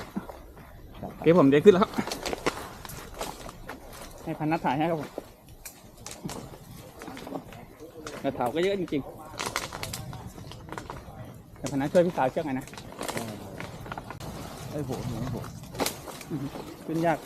จัดไปโอเคผมเดี๋ยวขึ้นแล้วครับให้พันนัดถ่ายให้ครับผมกระเถาก็เยอะจริงๆแต่พันนัดช่วยพี่สาวเชือกหน่อยนะไอ้ยผมไอ้ผมขึ้นยาก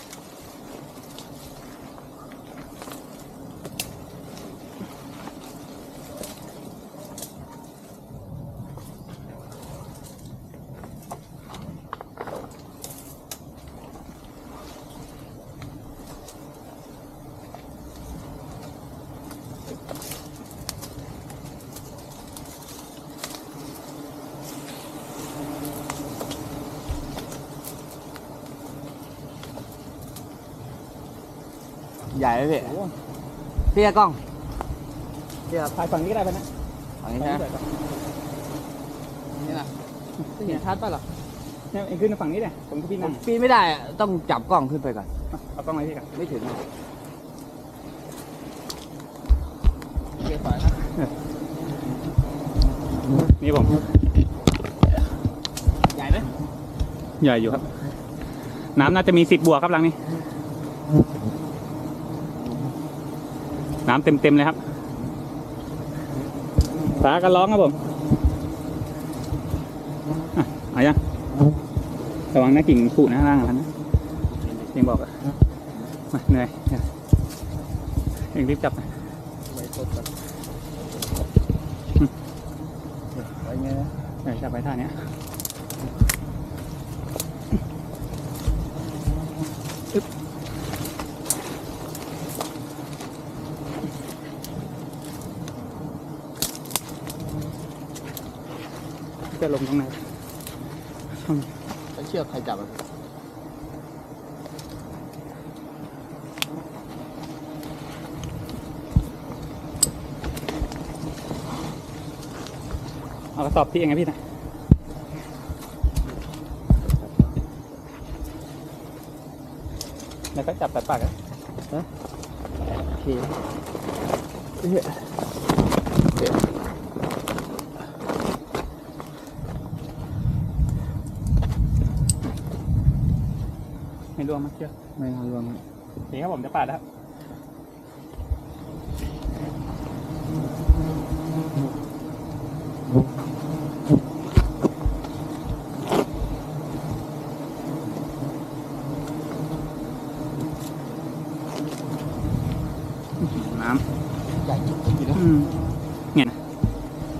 ใหญ่ไหมพี่โอ้โหพี่กล้องเดี๋ยวถ่ายฝั่งนี้ก็ได้พันนัดฝั่งนี้ใช่ไหมฝั่งนี้สวยกว่านี่นะไม่เห็นชัดป่ะหรอเนี่ยเองขึ้นมาฝั่งนี้เลยผมกับพี่นั่งปีนไม่ได้อะต้องจับกล้องขึ้นไปก่อน เอากล้องไว้พี่กันไม่ถึงอะนี่ผมใหญ่ไหมใหญ่อยู่ครับ น้ำน่าจะมีสิบบวกครับหลังนี้ น้ำเต็มเต็มๆเลยครับฟ้าก็ร้องครับผมอะเอายังระวังนะกิ่งผุนะข้าล่างอะนะยังบอกอะมาเหนื่อยเดี๋ยวเองรีบจับนะไว้กดก่อนไงนะเดี๋ยวจับไปท่าเนี้ย จะลงตรงไหนแล้วเชือกใครจับอะเอากระสอบพี่เองไงพี่นะแล้วก็จับตัดปากอะโอเคเฮ้ยเดี๋ยว ไม่รวมมั้งเชื่อไม่น่ารวมอะโอเคครับผมจะปาดแล้วครับน้ใหญ่จริงๆนะำอืมเนี่ยนะ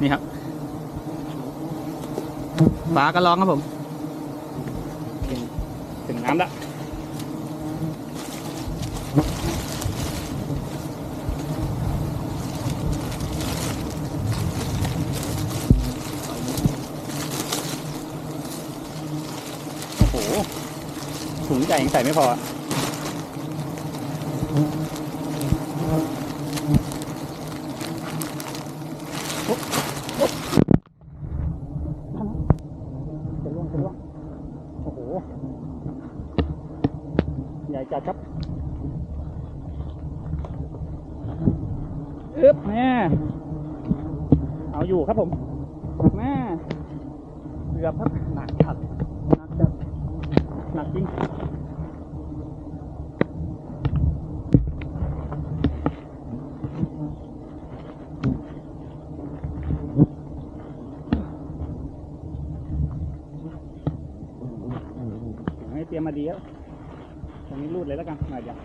นี่ครับฟ้าก็ร้องครับผม ถึงถึงน้ำละ โอ้โหถุงใหญ่ยังใส่ไม่พอโอ๊ะโอ๊ะจะล่วงจะล่วงโอ้โห ใหญ่จัดครับ อึ๊บแม่เอาอยู่ครับผมแม่เกือบครับหนักจัดหนักจัดหนักจริงให้เตรียมมาดีแล้วตรงนี้รูดเลยแล้วกันหน่อยเดียว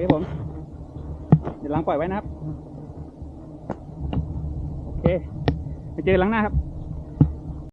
นะนี่ครับโอเคผม เดี๋ยวล้างปล่อยไว้นะครับ โอเค ไปเจอล้างหน้าครับ